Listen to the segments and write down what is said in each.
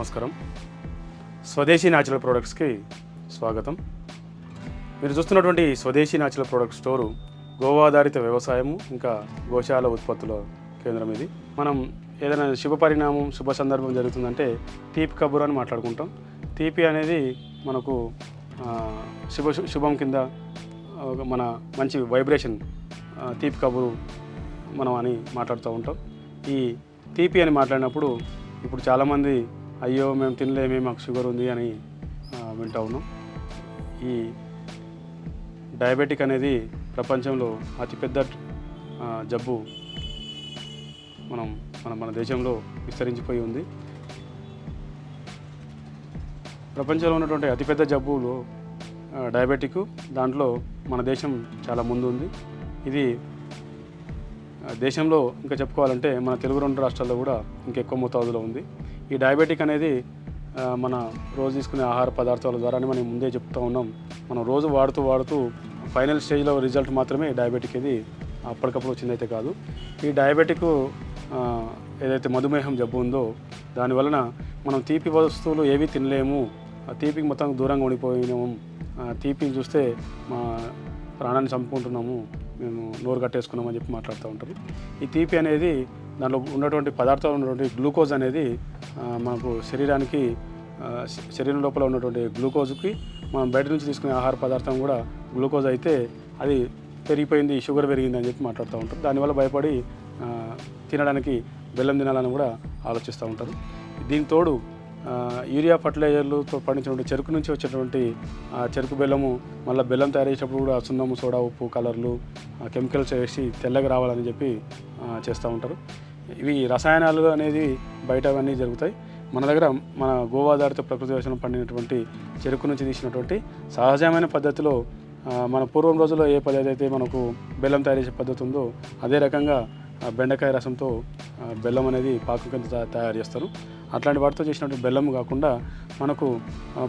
నమస్కారం. స్వదేశీ న్యాచురల్ ప్రొడక్ట్స్కి స్వాగతం. మీరు చూస్తున్నటువంటి స్వదేశీ న్యాచురల్ ప్రోడక్ట్ స్టోరు గోవాధారిత వ్యవసాయము ఇంకా గోశాల ఉత్పత్తుల కేంద్రం ఇది. మనం ఏదైనా శుభ పరిణామం శుభ సందర్భం జరుగుతుందంటే తీపి కబురు అని మాట్లాడుకుంటాం. తీపి అనేది మనకు శుభ శుభం కింద మన మంచి వైబ్రేషన్ తీపి కబురు మనం అని మాట్లాడుతూ ఉంటాం. ఈ తీపి అని మాట్లాడినప్పుడు ఇప్పుడు చాలామంది అయ్యో మేము తినలేమే మాకు షుగర్ ఉంది అని వింటా ఉన్నాం. ఈ డయాబెటిక్ అనేది ప్రపంచంలో అతిపెద్ద జబ్బు మనం మన మన దేశంలో విస్తరించిపోయి ఉంది. ప్రపంచంలో ఉన్నటువంటి అతిపెద్ద జబ్బులో డయాబెటిక్ దాంట్లో మన దేశం చాలా ముందు ఉంది ఇది దేశంలో ఇంకా చెప్పుకోవాలంటే మన తెలుగు రెండు రాష్ట్రాల్లో కూడా ఇంకెక్కువ మోతాదులో ఉంది. ఈ డయాబెటిక్ అనేది మన రోజు తీసుకునే ఆహార పదార్థాల ద్వారానే మనం ముందే చెప్తా ఉన్నాం. మనం రోజు వాడుతూ వాడుతూ ఫైనల్ స్టేజ్లో రిజల్ట్ మాత్రమే డయాబెటిక్ ఇది అప్పటికప్పుడు వచ్చిందైతే కాదు. ఈ డయాబెటిక్ ఏదైతే మధుమేహం జబ్బు ఉందో దానివలన మనం తీపి వస్తువులు ఏవి తినలేము. ఆ తీపికి మొత్తం దూరంగా ఉండిపోయినాము. ఆ, తీపిని చూస్తే మా ప్రాణాన్ని చంపుకుంటున్నాము. మేము నోరు కట్టేసుకున్నామని చెప్పి మాట్లాడుతూ ఉంటారు. ఈ తీపి అనేది దానిలో ఉన్నటువంటి పదార్థాలు ఉన్నటువంటి గ్లూకోజ్ అనేది మనకు శరీరానికి శరీరం లోపల ఉన్నటువంటి గ్లూకోజ్కి మనం బయట నుంచి తీసుకునే ఆహార పదార్థం కూడా గ్లూకోజ్ అయితే అది పెరిగిపోయింది షుగర్ పెరిగింది అని చెప్పి మాట్లాడుతూ ఉంటారు. దానివల్ల భయపడి తినడానికి బెల్లం తినాలని కూడా ఆలోచిస్తూ ఉంటారు. దీని తోడు యూరియా ఫర్టిలైజర్లతో పండించినటువంటి చెరుకు నుంచి వచ్చేటువంటి చెరుకు బెల్లము మళ్ళీ బెల్లం తయారు చేసేటప్పుడు కూడా సున్నము సోడా ఉప్పు కలర్లు కెమికల్స్ వేసి తెల్లగా రావాలని చెప్పి చేస్తూ ఉంటారు. ఇవి రసాయనాలు అనేది బయట అవన్నీ జరుగుతాయి. మన దగ్గర మన గోవాధారిత ప్రకృతి వ్యవసాయం పండినటువంటి చెరుకు నుంచి తీసినటువంటి సహజమైన పద్ధతిలో మన పూర్వం రోజుల్లో ఏ పద్ధతి అయితే మనకు బెల్లం తయారు చేసే పద్ధతి ఉందో అదే రకంగా బెండకాయ రసంతో బెల్లం అనేది పాకం కింద తయారు చేస్తారు. అట్లాంటి వాటితో చేసినటువంటి బెల్లం కాకుండా మనకు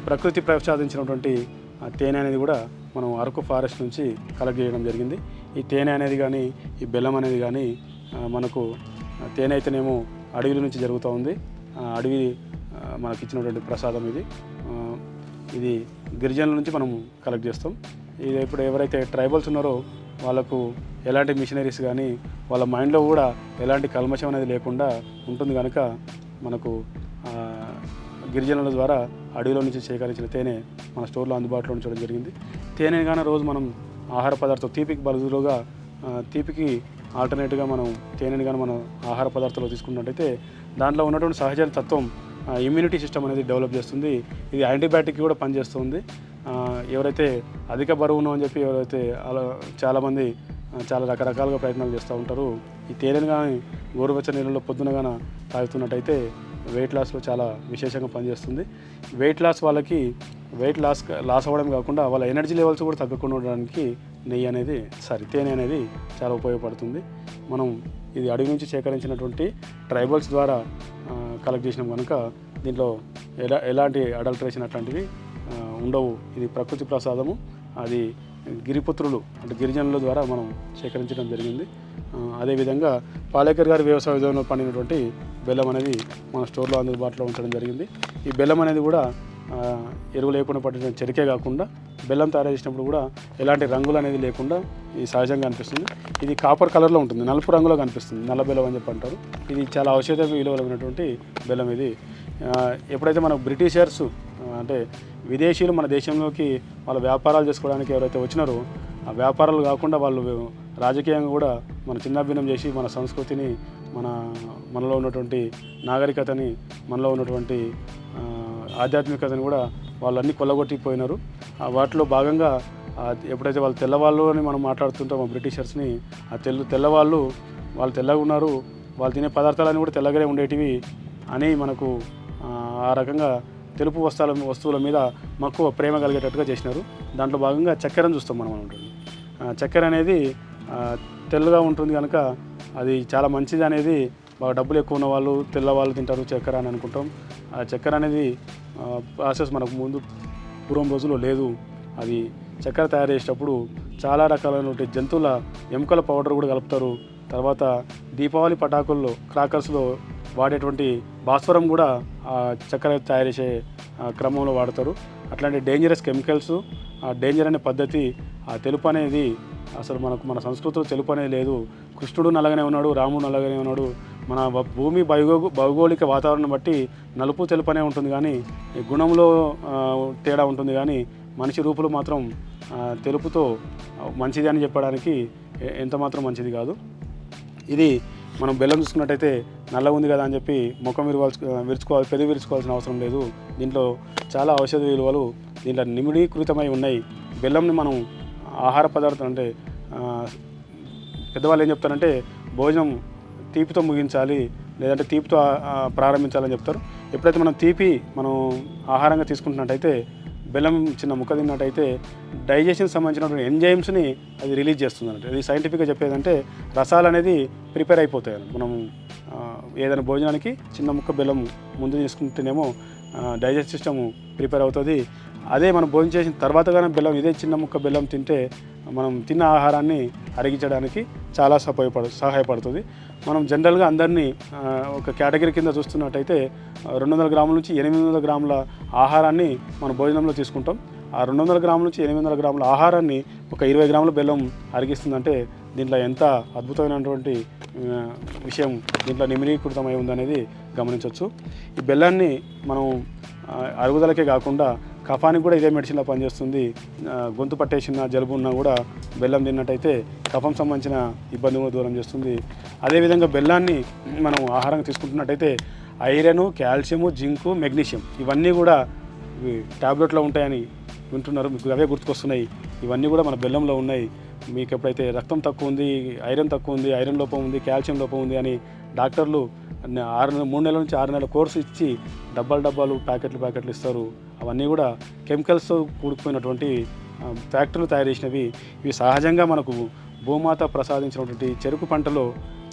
ప్రకృతి ప్రసాదించినటువంటి తేనె అనేది కూడా మనం అరకు ఫారెస్ట్ నుంచి కలెక్ట్ చేయడం జరిగింది. ఈ తేనె అనేది కానీ ఈ బెల్లం అనేది కానీ మనకు తేనె అయితేనేమో అడవిల నుంచి జరుగుతూ ఉంది. అడవి మనకి ఇచ్చినటువంటి ప్రసాదం ఇది. ఇది గిరిజనుల నుంచి మనం కలెక్ట్ చేస్తాం. ఇది ఇప్పుడు ఎవరైతే ట్రైబల్స్ ఉన్నారో వాళ్ళకు ఎలాంటి మిషనరీస్ కానీ వాళ్ళ మైండ్లో కూడా ఎలాంటి కల్మషం అనేది లేకుండా ఉంటుంది కనుక మనకు గిరిజనుల ద్వారా అడవిలో నుంచి సేకరించిన తేనె మన స్టోర్లో అందుబాటులో ఉంచడం జరిగింది. తేనె కానీ రోజు మనం ఆహార పదార్థం తీపికి బదులుగా తీపికి ఆల్టర్నేట్గా మనం తేనెని కానీ మనం ఆహార పదార్థాలు తీసుకున్నట్టయితే దాంట్లో ఉన్నటువంటి సహజ తత్వం ఇమ్యూనిటీ సిస్టమ్ అనేది డెవలప్ చేస్తుంది. ఇది యాంటీబయాటిక్ కూడా పనిచేస్తుంది. ఎవరైతే అధిక బరువును అని చెప్పి ఎవరైతే అలా చాలామంది చాలా రకరకాలుగా ప్రయత్నాలు చేస్తూ ఉంటారు ఈ తేనెను కానీ గోరువెచ్చ నీళ్ళలో పొద్దున కానీ తాగుతున్నట్టయితే వెయిట్ లాస్లో చాలా విశేషంగా పనిచేస్తుంది. వెయిట్ లాస్ వాళ్ళకి వెయిట్ లాస్ లాస్ అవ్వడం కాకుండా వాళ్ళ ఎనర్జీ లెవెల్స్ కూడా తగ్గకుండా ఉండడానికి నెయ్యి అనేది సారీ తేనె అనేది చాలా ఉపయోగపడుతుంది. మనం ఇది అడవి నుంచి సేకరించినటువంటి ట్రైబల్స్ ద్వారా కలెక్ట్ చేసినాం కనుక దీంట్లో ఎలా ఎలాంటి అడల్ట్రేషన్ అట్లాంటివి ఉండవు. ఇది ప్రకృతి ప్రసాదము. అది గిరిపుత్రులు అంటే గిరిజనుల ద్వారా మనం సేకరించడం జరిగింది. అదేవిధంగా పాలేకర్ గారి వ్యవసాయ విధానంలో పండినటువంటి బెల్లం అనేది మన స్టోర్లో అందుబాటులో ఉంచడం జరిగింది. ఈ బెల్లం అనేది కూడా ఎరువు లేకుండా పట్టిన చెరికే కాకుండా బెల్లం తయారు చేసినప్పుడు కూడా ఎలాంటి రంగులు అనేది లేకుండా ఇది సహజంగా అనిపిస్తుంది. ఇది కాపర్ కలర్లో ఉంటుంది. నలుపు రంగులో కనిపిస్తుంది. నల్ల బెల్లం అని చెప్పి అంటారు. ఇది చాలా ఔషధ విలువలైనటువంటి బెల్లం ఇది. ఎప్పుడైతే మన బ్రిటిషర్స్ అంటే విదేశీయులు మన దేశంలోకి వాళ్ళ వ్యాపారాలు చేసుకోవడానికి ఎవరైతే వచ్చినారో ఆ వ్యాపారాలు కాకుండా వాళ్ళు రాజకీయంగా కూడా మన చిన్నాభిన్నం చేసి మన సంస్కృతిని మన మనలో ఉన్నటువంటి నాగరికతని మనలో ఉన్నటువంటి ఆధ్యాత్మికతను ఆధ్యాత్మికతని కూడా వాళ్ళన్నీ కొల్లగొట్టిపోయినారు. వాటిలో భాగంగా ఎప్పుడైతే వాళ్ళు తెల్లవాళ్ళు అని మనం మాట్లాడుతుంటామో బ్రిటిషర్స్ని ఆ తెల్ల తెల్లవాళ్ళు వాళ్ళు తెల్లగా ఉన్నారు వాళ్ళు తినే పదార్థాలన్నీ కూడా తెల్లగానే ఉండేటివి అని మనకు ఆ, రకంగా తెలుపు వస్త్రాల వస్తువుల మీద మక్కువ ప్రేమ కలిగేటట్టుగా చేసినారు. దాంట్లో భాగంగా చక్కెరను చూస్తాం మనం ఉంటుంది చక్కెర అనేది తెల్లగా ఉంటుంది కనుక అది చాలా మంచిది అనేది బాగా డబ్బులు ఎక్కువ ఉన్న వాళ్ళు తెల్లవాళ్ళు తింటారు చక్కెర అని అనుకుంటాం. ఆ చక్కెర అనేది ప్రాసెస్ మనకు ముందు పూర్వం రోజుల్లో లేదు. అది చక్కెర తయారు చేసేటప్పుడు చాలా రకాలైనటువంటి జంతువుల ఎముకల పౌడర్ కూడా కలుపుతారు. తర్వాత దీపావళి పటాకుల్లో క్రాకర్స్లో వాడేటువంటి భాస్వరం కూడా ఆ చక్కెర తయారు చేసే క్రమంలో వాడతారు. అట్లాంటి డేంజరస్ కెమికల్స్ ఆ డేంజర్ అనే పద్ధతి ఆ తెలుపు అనేది అసలు మనకు మన సంస్కృతిలో తెలుపు అనేది లేదు. కృష్ణుడు నల్లగానే ఉన్నాడు రాముడు నల్లగానే ఉన్నాడు మన భూమి భౌగో భౌగోళిక వాతావరణం బట్టి నలుపు తెలుపనే ఉంటుంది కానీ గుణంలో తేడా ఉంటుంది కానీ మనిషి రూపులు మాత్రం తెలుపుతో మంచిది అని చెప్పడానికి ఎంత మాత్రం మంచిది కాదు. ఇది మనం బెల్లం చూసుకున్నట్టయితే నల్లగా ఉంది కదా అని చెప్పి ముఖం విరవాల్సి విరుచుకోవాలి పెదవి విరుచుకోవాల్సిన అవసరం లేదు. దీంట్లో చాలా ఔషధ విలువలు దీంట్లో నిమిడీకృతమై ఉన్నాయి. బెల్లంని మనం ఆహార పదార్థం అంటే పెద్దవాళ్ళు ఏం చెప్తారంటే భోజనం తీపితో ముగించాలి లేదంటే తీపితో ప్రారంభించాలని చెప్తారు. ఎప్పుడైతే మనం తీపి మనం ఆహారంగా తీసుకుంటున్నట్టయితే బెల్లం చిన్న ముక్క తిన్నట్టయితే డైజెషన్ సంబంధించినటువంటి ఎంజైమ్స్ని అది రిలీజ్ చేస్తుంది అన్నట్టు అది సైంటిఫిక్గా చెప్పేదంటే రసాలు అనేది ప్రిపేర్ అయిపోతాయి మనం ఏదైనా భోజనానికి చిన్న ముక్క బెల్లం ముందు తీసుకుంటేనేమో డైజెస్ట్ సిస్టమ్ ప్రిపేర్ అవుతుంది. అదే మనం భోజనం చేసిన తర్వాత కానీ బెల్లం ఇదే చిన్న ముక్క బెల్లం తింటే మనం తిన్న ఆహారాన్ని అరిగించడానికి చాలా సహాయపడు సహాయపడుతుంది. మనం జనరల్గా అందరినీ ఒక కేటగిరీ కింద చూస్తున్నట్టయితే రెండు వందల గ్రాముల నుంచి ఎనిమిది వందల గ్రాముల ఆహారాన్ని మనం భోజనంలో తీసుకుంటాం. ఆ రెండు వందల గ్రాముల నుంచి ఎనిమిది వందల గ్రాముల ఆహారాన్ని ఒక ఇరవై గ్రాముల బెల్లం అరిగిస్తుందంటే దీంట్లో ఎంత అద్భుతమైనటువంటి విషయం దీంట్లో నిమిరీకృతమై ఉందనేది గమనించవచ్చు ఈ బెల్లాన్ని మనం అరుగుదలకే కాకుండా కఫానికి కూడా ఇదే మెడిసిన్లో పనిచేస్తుంది. గొంతు పట్టేసిన జలుబు ఉన్నా కూడా బెల్లం తిన్నట్టయితే కఫం సంబంధించిన ఇబ్బంది కూడా దూరం చేస్తుంది. అదేవిధంగా బెల్లాన్ని మనం ఆహారంగా తీసుకుంటున్నట్టయితే ఐరన్ కాల్షియము జింకు మెగ్నీషియం ఇవన్నీ కూడా ట్యాబ్లెట్లో ఉంటాయని వింటున్నారు. మీకు అవే గుర్తుకొస్తున్నాయి. ఇవన్నీ కూడా మన బెల్లంలో ఉన్నాయి. మీకు ఎప్పుడైతే రక్తం తక్కువ ఉంది ఐరన్ తక్కువ ఉంది ఐరన్ లోపం ఉంది కాల్షియం లోపం ఉంది అని డాక్టర్లు ఆరు నెలలు మూడు నెలల నుంచి ఆరు నెలల కోర్సు ఇచ్చి డబ్బాలు డబ్బాలు ప్యాకెట్లు ప్యాకెట్లు ఇస్తారు. అవన్నీ కూడా కెమికల్స్తో కూడుకుపోయినటువంటి ఫ్యాక్టరీలు తయారు చేసినవి. ఇవి సహజంగా మనకు భూమాత ప్రసాదించినటువంటి చెరుకు పంటలో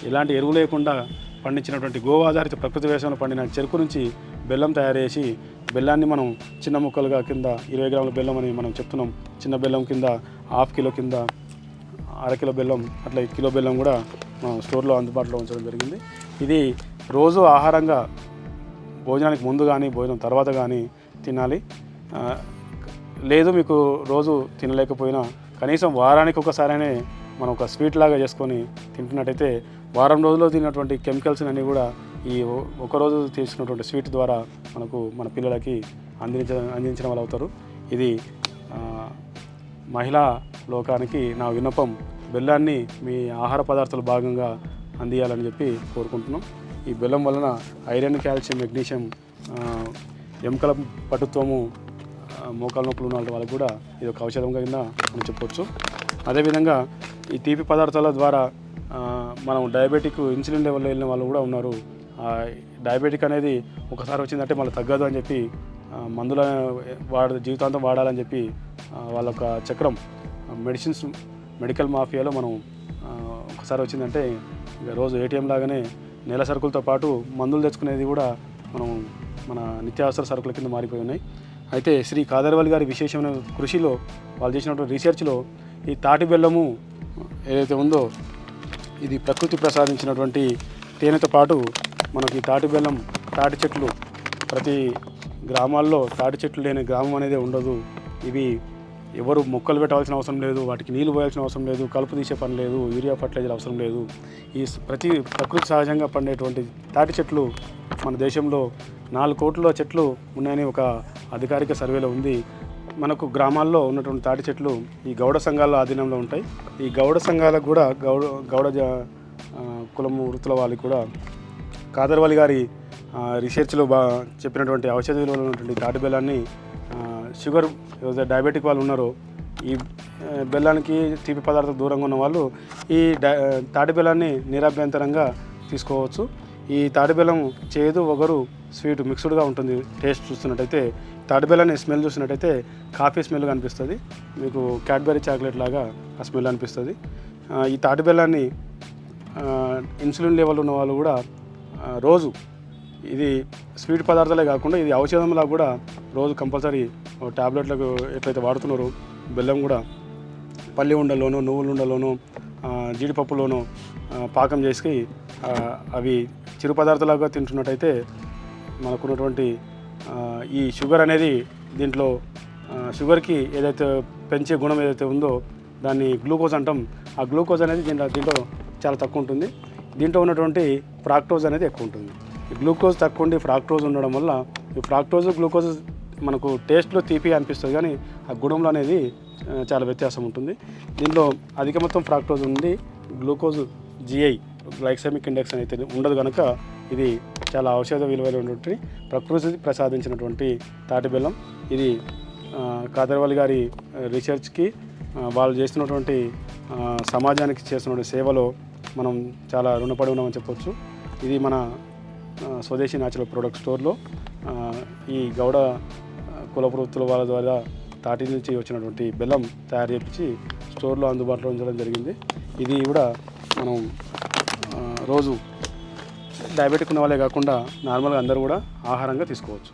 ఎలాంటి ఎరువు లేకుండా పండించినటువంటి గోవాధారిత ప్రకృతి వ్యవసాయంలో పండిన చెరుకు నుంచి బెల్లం తయారు చేసి బెల్లాన్ని మనం చిన్న ముక్కలుగా కింద ఇరవై గ్రాముల బెల్లం అని మనం చెప్తున్నాం. చిన్న బెల్లం కింద హాఫ్ కిలో కింద అర కిలో బెల్లం అట్లా కిలో బెల్లం కూడా మనం స్టోర్లో అందుబాటులో ఉంచడం జరిగింది. ఇది రోజు ఆహారంగా భోజనానికి ముందు కానీ భోజనం తర్వాత కానీ తినాలి. లేదు మీకు రోజు తినలేకపోయినా కనీసం వారానికి ఒకసారైనా మనం ఒక స్వీట్ లాగా చేసుకొని తింటున్నట్టయితే వారం రోజుల్లో తిన్నటువంటి కెమికల్స్ అన్నీ కూడా ఈ ఒ- తీసుకున్నటువంటి స్వీట్ ద్వారా మనకు మన పిల్లలకి అందించ అందించిన వాళ్ళు అవుతారు ఇది మహిళా లోకానికి నా విన్నపం. బెల్లాన్ని మీ ఆహార పదార్థాలు భాగంగా అందియాలని చెప్పి కోరుకుంటున్నాం. ఈ బెల్లం వలన ఐరన్ కాల్షియం మెగ్నీషియం ఎముకల పటుత్వము మోకాల నొప్పులు ఉన్న వాళ్ళకి కూడా ఇది ఒక ఔషధంగా కింద మనం చెప్పొచ్చు. అదేవిధంగా ఈ తీపి పదార్థాల ద్వారా మనం డయాబెటిక్ ఇన్సులిన్ లెవెల్లో వెళ్ళిన వాళ్ళు కూడా ఉన్నారు. డయాబెటిక్ అనేది ఒకసారి వచ్చిందంటే మళ్ళీ తగ్గదు అని చెప్పి మందుల వాడ జీవితాంతం వాడాలని చెప్పి వాళ్ళ ఒక చక్రం మెడిసిన్స్ మెడికల్ మాఫియాలో మనం ఒకసారి వచ్చిందంటే ఇక రోజు ఏటీఎం లాగానే నెల సరుకులతో పాటు మందులు తెచ్చుకునేది కూడా మనం మన నిత్యావసర సరుకుల కింద మారిపోయి ఉన్నాయి. అయితే శ్రీ కాదర్వల్లి గారి విశేషమైన కృషిలో వాళ్ళు చేసినటువంటి రీసెర్చ్లో ఈ తాటి బెల్లము ఏదైతే ఉందో ఇది ప్రకృతి ప్రసాదించినటువంటి తేనెతో పాటు మనకి తాటి బెల్లం తాటి చెట్లు ప్రతి గ్రామాల్లో తాటి చెట్లు లేని గ్రామం అనేది ఉండదు. ఇవి ఎవరు మొక్కలు పెట్టాల్సిన అవసరం లేదు వాటికి నీళ్ళు పోయాల్సిన అవసరం లేదు కలుపు తీసే పని లేదు యూరియా ఫర్టిలైజర్ అవసరం లేదు. ఈ ప్రతి ప్రకృతి సహజంగా పండేటువంటి తాటి చెట్లు మన దేశంలో నాలుగు కోట్ల చెట్లు ఉన్నాయని ఒక అధికారిక సర్వేలో ఉంది. మనకు గ్రామాల్లో ఉన్నటువంటి తాటి చెట్లు ఈ గౌడ సంఘాల ఆధీనంలో ఉంటాయి. ఈ గౌడ సంఘాలకు కూడా గౌడ గౌడ కులం కులము వృత్తుల వాళ్ళకి కూడా కాదర్వాలి గారి రీసెర్చ్లో బా చెప్పినటువంటి ఔషధ విలువలు ఉన్నటువంటి తాటి బెల్లాన్ని షుగర్ డయాబెటిక్ వాళ్ళు ఉన్నారో ఈ బెల్లానికి తీపి పదార్థం దూరంగా ఉన్న వాళ్ళు ఈ తాటి బెల్లాన్ని నిరభ్యంతరంగా తీసుకోవచ్చు. ఈ తాటి బెల్లం చేదు ఒకరు స్వీట్ మిక్స్డ్గా ఉంటుంది. టేస్ట్ చూస్తున్నట్టయితే తాటి బెల్లాన్ని స్మెల్ చూసినట్టయితే కాఫీ స్మెల్ అనిపిస్తుంది. మీకు క్యాడ్బరీ చాక్లెట్ లాగా ఆ స్మెల్ అనిపిస్తుంది. ఈ తాటి బెల్లాన్ని ఇన్సులిన్ లెవెల్ ఉన్న వాళ్ళు కూడా రోజు ఇది స్వీట్ పదార్థాలే కాకుండా ఇది ఔషధంలా కూడా రోజు కంపల్సరీ ట్యాబ్లెట్లకు ఎట్లయితే వాడుతున్నారో బెల్లం కూడా పల్లి ఉండలోనూ నువ్వుల ఉండలోనో జీడిపప్పులోనూ జీడిపప్పులోనో పాకం చేసి అవి చిరు పదార్థాలుగా తింటున్నట్టయితే మనకున్నటువంటి ఈ షుగర్ అనేది దీంట్లో షుగర్కి ఏదైతే పెంచే గుణం ఏదైతే ఉందో దాన్ని గ్లూకోజ్ అంటాం. ఆ గ్లూకోజ్ అనేది దీంట్లో దీంట్లో చాలా తక్కువ ఉంటుంది. దీంట్లో ఉన్నటువంటి ఫ్రాక్టోజ్ అనేది ఎక్కువ ఉంటుంది. ఈ గ్లూకోజ్ తక్కువ ఉండి ఫ్రాక్టోజ్ ఉండడం వల్ల ఈ ఫ్రాక్టోజ్ గ్లూకోజ్ మనకు టేస్ట్లో తీపి అనిపిస్తుంది కానీ ఆ గుణంలో అనేది చాలా వ్యత్యాసం ఉంటుంది. దీంట్లో అధిక మొత్తం ఫ్రాక్టోజ్ ఉంది. గ్లూకోజ్ జిఐ గ్లైసెమిక్ ఇండెక్స్ అనేది ఉండదు కనుక ఇది చాలా ఔషధ విలువైనటువంటి ప్రకృతి ప్రసాదించినటువంటి తాటి బెల్లం. ఇది ఆ, గారి రీసెర్చ్కి వాళ్ళు చేస్తున్నటువంటి సమాజానికి చేస్తున్నటువంటి సేవలో మనం చాలా రుణపడి ఉన్నామని చెప్పొచ్చు. ఇది మన స్వదేశీ న్యాచురల్ ప్రొడక్ట్ స్టోర్లో ఈ గౌడ కుల వృత్తుల వాళ్ళ ద్వారా తాటి నుంచి వచ్చినటువంటి బెల్లం తయారు చేపించి స్టోర్లో అందుబాటులో ఉంచడం జరిగింది. ఇది కూడా మనం రోజు డయాబెటిక్ ఉన్న వాళ్ళే కాకుండా నార్మల్గా అందరూ కూడా ఆహారంగా తీసుకోవచ్చు.